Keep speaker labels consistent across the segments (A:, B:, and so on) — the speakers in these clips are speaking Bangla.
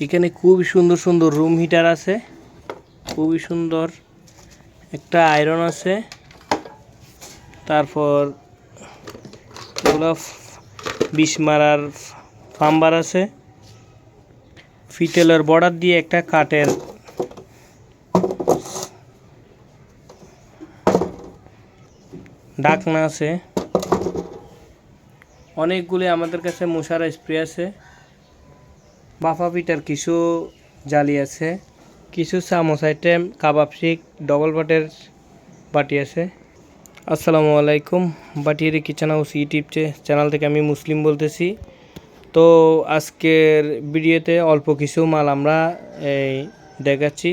A: এখানে খুবই সুন্দর সুন্দর রুম হিটার আছে। খুবই সুন্দর একটা আয়রন আছে। তারপর বিষ মারার ফাম্বার আছে। ফিটেলের বর্ডার দিয়ে একটা কাঠের ডাকনা আছে। অনেকগুলি আমাদের কাছে মশার স্প্রে আছে। বাফা পিটার কিছু জালি আছে, কিছু চামচ আইটেম, কাবাব শিক ডবল বাটের বাটি আছে। আসসালামু আলাইকুম, বাটিয়ারি কিচেন হাউস ইউটিউব চ্যানেল থেকে আমি মুসলিম বলতেছি। তো আজকের ভিডিওতে অল্প কিছু মাল আমরা, এই, দেখাচ্ছি।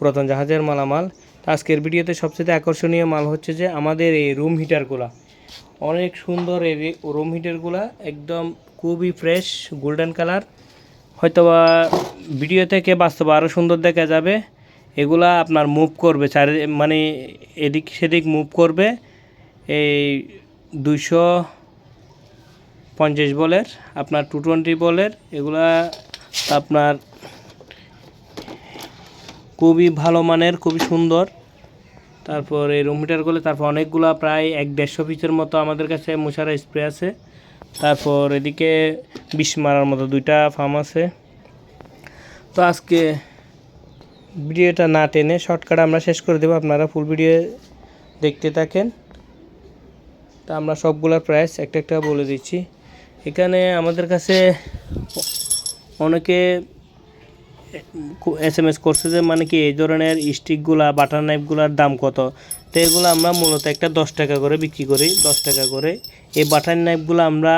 A: প্রথম জাহাজের মালামাল। আজকের ভিডিওতে সবচেয়ে আকর্ষণীয় মাল হচ্ছে যে আমাদের এই রুম হিটারগুলা অনেক সুন্দর এই রুম হিটারগুলা একদম খুবই ফ্রেশ গোল্ডেন কালার হয়তোবা ভিডিও থেকে বাস্তবে আরও সুন্দর দেখা যাবে। এগুলা আপনার মুভ করবে, চারি মানে এদিক সেদিক মুভ করবে। এই দুইশো পঞ্চাশ বলের, আপনার টু টোয়েন্টি বলের, এগুলা আপনার খুবই ভালো মানের, খুবই সুন্দর। তারপর এই রুম হিটারগুলো তারপর অনেকগুলো প্রায় এক দেড়শো পিসের মতো আমাদের কাছে মশারা স্প্রে আছে। তারপর এদিকে বিষ মারার মতো দুইটা ফার্ম আছে। তো আজকে ভিডিওটা না টেনে শর্টকাট আমরা শেষ করে দেবো। আপনারা ফুল ভিডিও দেখতে থাকেন। তা আমরা সবগুলোর প্রাইস একটা একটা বলে দিচ্ছি। এখানে আমাদের কাছে অনেকে এস এম এস করছে যে মানে কি এই ধরনের স্টিকগুলা বাটার নাইফগুলার দাম কত? তো এগুলো আমরা মূলত একটা দশ টাকা করে বিক্রি করি। দশ টাকা করে। এই বাটার নাইফগুলো আমরা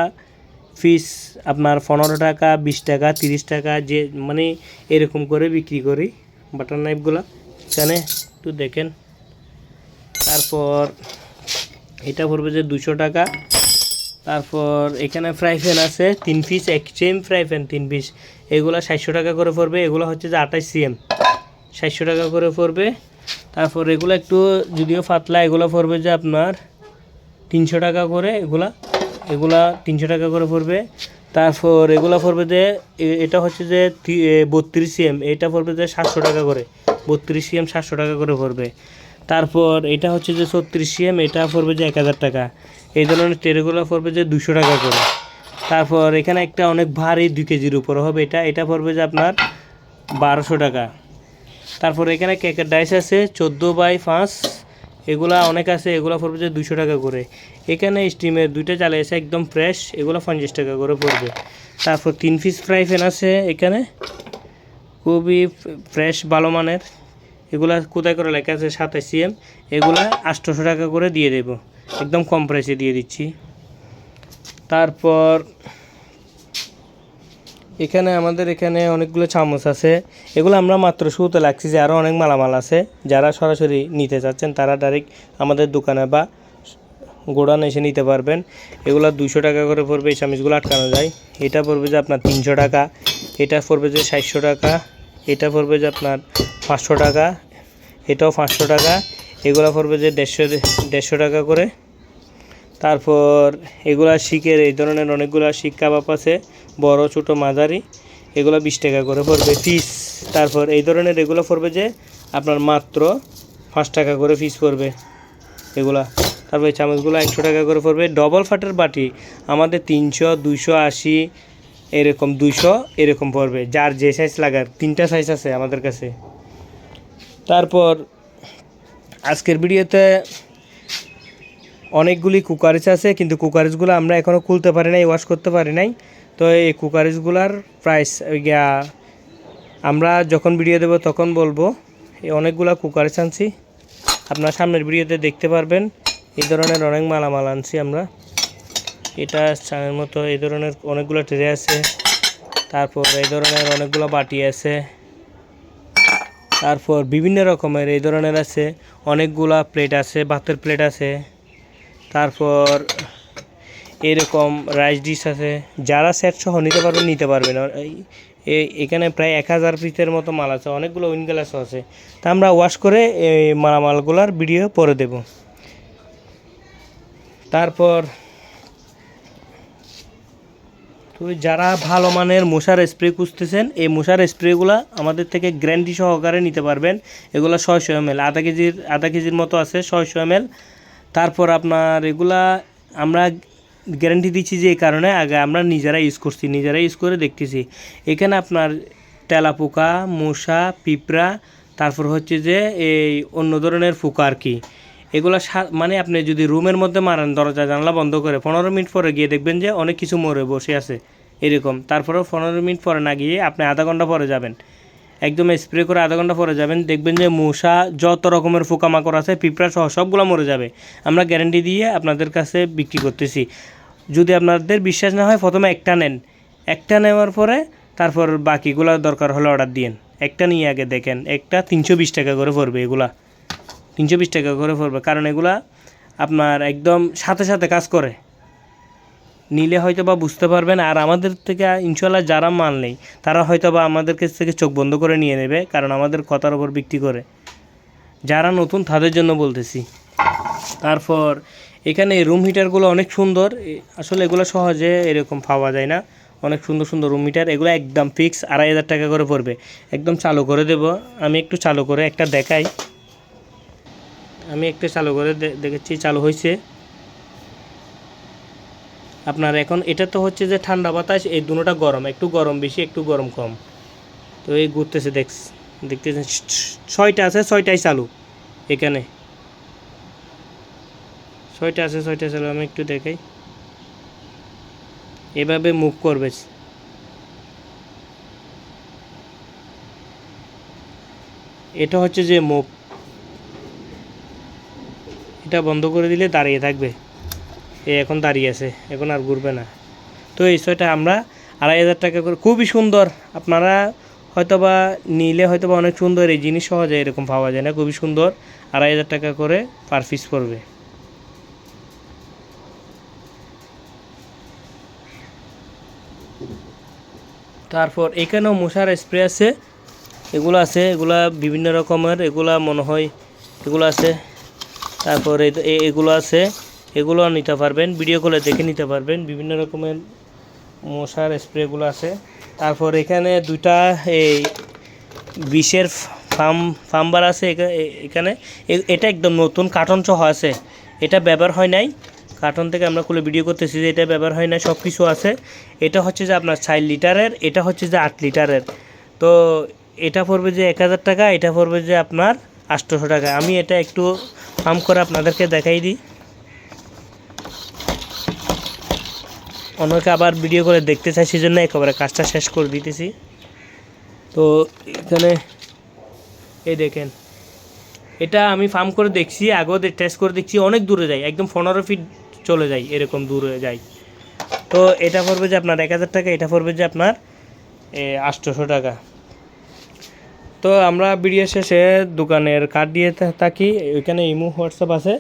A: ফিস আপনার পনেরো টাকা, বিশ টাকা, তিরিশ টাকা, যে মানে এরকম করে বিক্রি করি বাটার নাইফগুলো এখানে একটু দেখেন। তারপর এটা পড়বে যে দুশো টাকা। তারপর এখানে ফ্রাই প্যান আছে, তিন পিস এক সেম ফ্রাই প্যান তিন পিস এগুলো ষাটশো টাকা করে পড়বে, এগুলো হচ্ছে যে আঠাশ সিএম ষাটশো টাকা করে পড়বে। তারপর এগুলো একটু যদিও পাতলা, এগুলো পড়বে যে আপনার তিনশো টাকা করে, এগুলা এগুলা তিনশো টাকা করে পড়বে। তারপর এগুলো পড়বে যে এটা হচ্ছে যে বত্রিশ সিএম এটা পড়বে যে সাতশো টাকা করে। বত্রিশ সিএম সাতশো টাকা করে পড়বে। তারপর এটা হচ্ছে যে ছত্রিশ সিএম এটা পড়বে যে এক হাজার টাকা। এই ধরনের ট্রেগুলো পড়বে যে দুশো টাকা করে। তারপর এখানে একটা অনেক ভারী দুই কেজির উপরে হবে এটা। এটা পড়বে যে আপনার বারোশো টাকা। তারপর এখানে কেকের ডাইস আছে, চোদ্দ বাই পাঁচ এগুলা অনেক আছে, এগুলো পড়বে যে দুশো টাকা করে। এখানে স্টিমের দুইটা চালে আছে, একদম ফ্রেশ এগুলো পঞ্চাশ টাকা করে পড়বে। তারপর তিন পিস ফ্রাই প্যান আছে এখানে। খুবই ফ্রেশ ভালো মানের। এগুলা কোথায় করে লেখা আছে? সাতাশ সিএম এগুলা আটশোশো টাকা করে দিয়ে দেবো। একদম কম প্রাইসে দিয়ে দিচ্ছি। তারপর এখানে আমাদের এখানে অনেকগুলো চামচ আছে। এগুলো আমরা মাত্র শুরুতে লাগছি যে আরও অনেক মালামাল আছে। যারা সরাসরি নিতে চাচ্ছেন, তারা ডাইরেক্ট আমাদের দোকানে বা গোডাউন এসে নিতে পারবেন। এগুলো দুশো টাকা করে পড়বে, এই চামচগুলো আটকানো যায়। এটা পড়বে যে আপনার তিনশো টাকা, এটা পড়বে যে ষাটশো টাকা, এটা পড়বে যে আপনার পাঁচশো টাকা, এটাও পাঁচশো টাকা, এগুলো পড়বে যে দেড়শো দেড়শো টাকা করে। তারপর এগুলা শিকের এই ধরনের অনেকগুলো শিক কাবাব আছে। বড়, ছোট মাঝারি, এগুলো বিশ টাকা করে পড়বে পিস তারপর এই ধরনের এগুলো পড়বে যে আপনার মাত্র পাঁচ টাকা করে পিস পড়বে এগুলা। তারপর চামচগুলো একশো টাকা করে পড়বে। ডবল ফাটের বাটি আমাদের তিনশো, দুইশো আশি এরকম, দুইশো এরকম পড়বে। যার যে সাইজ লাগার, তিনটা সাইজ আছে আমাদের কাছে। তারপর আজকের ভিডিওতে অনেকগুলি কুকারেজ আছে, কিন্তু কুকারেজগুলো আমরা এখনও খুলতে পারি নাই ওয়াশ করতে পারি নাই। তো এই কুকারিজগুলার প্রাইস গিয়া আমরা যখন ভিডিও দেবো তখন বলব, এই অনেকগুলা কুকারিজ আনছি। আপনার সামনের ভিডিওতে দেখতে পারবেন, এই ধরনের অনেক মালামাল আনছি আমরা। এটা চায়ের মতো, এই ধরনের অনেকগুলো ট্রে আছে। তারপর এই ধরনের অনেকগুলো বাটি আছে। তারপর বিভিন্ন রকমের এই ধরনের আছে। অনেকগুলা প্লেট আছে ভাতের প্লেট আছে। তারপর এরকম রাইস ডিশ আছে। যারা সেট সহ নিতে পারবেন নিতে পারবেন এখানে প্রায় এক হাজার পিসের মতো মাল আছে। অনেকগুলো উইন গ্লাসও আছে। তা আমরা ওয়াশ করে এই মালামালগুলার ভিডিও পরে দেব। তারপর, তো যারা ভালো মানের মশার স্প্রে খুঁজতেছেন, এই মশার স্প্রেগুলো আমাদের থেকে গ্যারান্টি সহকারে নিতে পারবেন। এগুলো ছয়শো এম এল আধা কেজির আধা কেজির মতো আছে, ছয়শো এম এল তারপর আপনার এগুলা আমরা গ্যারান্টি দিচ্ছি যে এই কারণে আগে আমরা নিজেরা ইউজ করছি নিজেরা ইউজ করে দেখতেছি। এখানে আপনার তেলাপোকা মশা পিঁপড়া, তারপর হচ্ছে যে এই অন্য ধরনের পোকা আর কি। এগুলো মানে আপনি যদি রুমের মধ্যে মারেন, দরজা, জানলা বন্ধ করে পনেরো মিনিট পরে গিয়ে দেখবেন যে অনেক কিছু মরে বসে আছে, এরকম। তারপরেও পনেরো মিনিট পরে না গিয়ে আপনি আধা ঘণ্টা পরে যাবেন। একদম স্প্রে করে আধা ঘণ্টা পরে যাবেন, দেখবেন যে মশা যত রকমের পোকামাকড় আছে, পিঁপড়া সহ সবগুলো মরে যাবে। আমরা গ্যারেন্টি দিয়ে আপনাদের কাছে বিক্রি করতেছি। যদি আপনাদের বিশ্বাস না হয়, প্রথমে একটা নেন। একটা নেওয়ার পরে তারপর বাকিগুলো দরকার হলে অর্ডার দিয়েন। একটা নিয়ে আগে দেখেন, একটা তিনশো বিশ টাকা করে পড়বে এগুলা। তিনশো বিশ টাকা করে পড়বে, কারণ এগুলা আপনার একদম সাথে সাথে কাজ করে। নিলে হয়তো বা বুঝতে পারবেন, আর আমাদের থেকে ইনশাল্লাহ যারা মাল নেই, তারা হয়তো বা আমাদের কাছ থেকে চোখ বন্ধ করে নিয়ে নেবে, কারণ আমাদের কথার ওপর বিক্রি করে। যারা নতুন, তাদের জন্য বলতেছি। তারপর এখানে রুম হিটারগুলো অনেক সুন্দর। আসলে এগুলো সহজে এরকম পাওয়া যায় না। অনেক সুন্দর সুন্দর রুম হিটার এগুলো একদম ফিক্স আড়াই হাজার টাকা করে পড়বে। একদম চালু করে দেব। আমি একটু চালু করে একটা দেখাই। আমি একটা চালু করে দেখেছি চালু হয়েছে আপনার এখন এটা তো হচ্ছে যে ঠান্ডা বাতাস, এই দুটোটা গরম। একটু গরম বেশি, একটু গরম কম। তো এই ঘুরতেছে দেখ দেখতেছেন, ছয়টা আছে, ছয়টাই চালু এখানে। ছয়টা আছে, ছয়টা চালু আমি একটু দেখাই। এভাবে মুভ করবে। এটা হচ্ছে যে মুভ এটা বন্ধ করে দিলে দাঁড়িয়ে থাকবে। এ এখন দাঁড়িয়ে আছে, এখন আর ঘুরবে না। তো এই ছয়টা আমরা আড়াই হাজার টাকা করে খুবই সুন্দর। আপনারা হয়তোবা নিলে হয়তোবা অনেক সুন্দর, এই জিনিস সহজে এরকম পাওয়া যায় না। খুবই সুন্দর। আড়াই হাজার টাকা করে পার পিস পড়বে। তারপর এখানেও মশার স্প্রে আছে। এগুলো আছে, এগুলা বিভিন্ন রকমের, এগুলা মনে হয় এগুলো আছে। তারপর এগুলো আছে, এগুলো নিতে পারবেন ভিডিও কলে দেখে নিতে পারবেন, বিভিন্ন রকমের মশার স্প্রেগুলো আছে। তারপর এখানে দুইটা এই বিষের ফার্ম ফার্মবার আছে এখানে। এটা একদম নতুন কার্টন সহ আছে। এটা ব্যবহার হয় নাই। কার্টন থেকে আমরা খুলে ভিডিও করতেছি যে এটা ব্যবহার হয় না সব কিছু আছে। এটা হচ্ছে যে আপনার চার লিটারের, এটা হচ্ছে যে আট লিটারের। তো এটা পড়বে যে এক হাজার টাকা, এটা পড়বে যে আপনার আটশোশো টাকা। আমি এটা একটু ফার্ম করে আপনাদেরকে দেখাই দিই। অনেকে আবার ভিডিও করে দেখতে চাই সেই জন্য একেবারে কাজটা শেষ করে দিতেছি। তো এখানে, এই দেখেন। এটা আমি ফার্ম করে দেখছি, আগেও টেস্ট করে দেখছি, অনেক দূরে যায়, একদম পনেরো ফিট চলে যায় এরকম দূরে যায় তো এটা পড়বে যে আপনার এক হাজার টাকা, এটা পড়বে যে আপনার আটশোশো টাকা। তো আমরা বিড়িয়ে শেষে দোকানের কার্ড দিয়ে থাকি, ওইখানে ইমো, হোয়াটসঅ্যাপ আছে।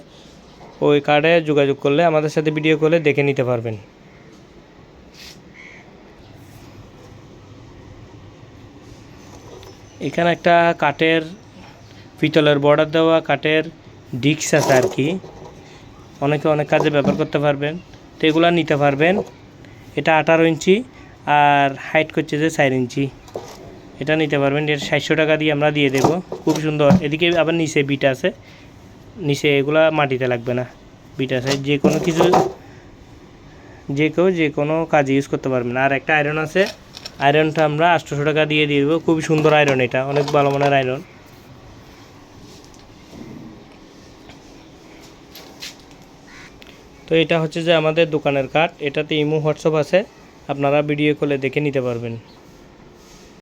A: ওই কার্ডে যোগাযোগ করলে আমাদের সাথে ভিডিও করলে দেখে নিতে পারবেন। এখানে একটা কাঠের, পিতলের বর্ডার দেওয়া কাঠের ডিস্ক আছে আর কি। অনেকে অনেক কাজে ব্যবহার করতে পারবেন। তো এগুলো নিতে পারবেন। এটা আঠারো ইঞ্চি আর হাইট করছে যে চার ইঞ্চি। এটা নিতে পারবেন। এটা ষাটশো টাকা দিয়ে আমরা দিয়ে দেবো। খুব সুন্দর। এদিকে আবার নিচে বিট আছে। নিচে এগুলা মাটিতে লাগবে না। বিট আছে। যে কোনো কিছু, যে কেউ যে কোনো কাজে ইউজ করতে পারবেন। আর একটা আয়রন আছে। আয়রনটা আমরা আটশোশো টাকা দিয়ে দিয়ে দেবো। খুবই সুন্দর আয়রন এটা। অনেক ভালো মানের আয়রন তো এটা হচ্ছে যে আমাদের দোকানের কার্ড, এটাতে ইমো, হোয়াটসঅ্যাপ আছে। আপনারা ভিডিও কলে দেখে নিতে পারবেন।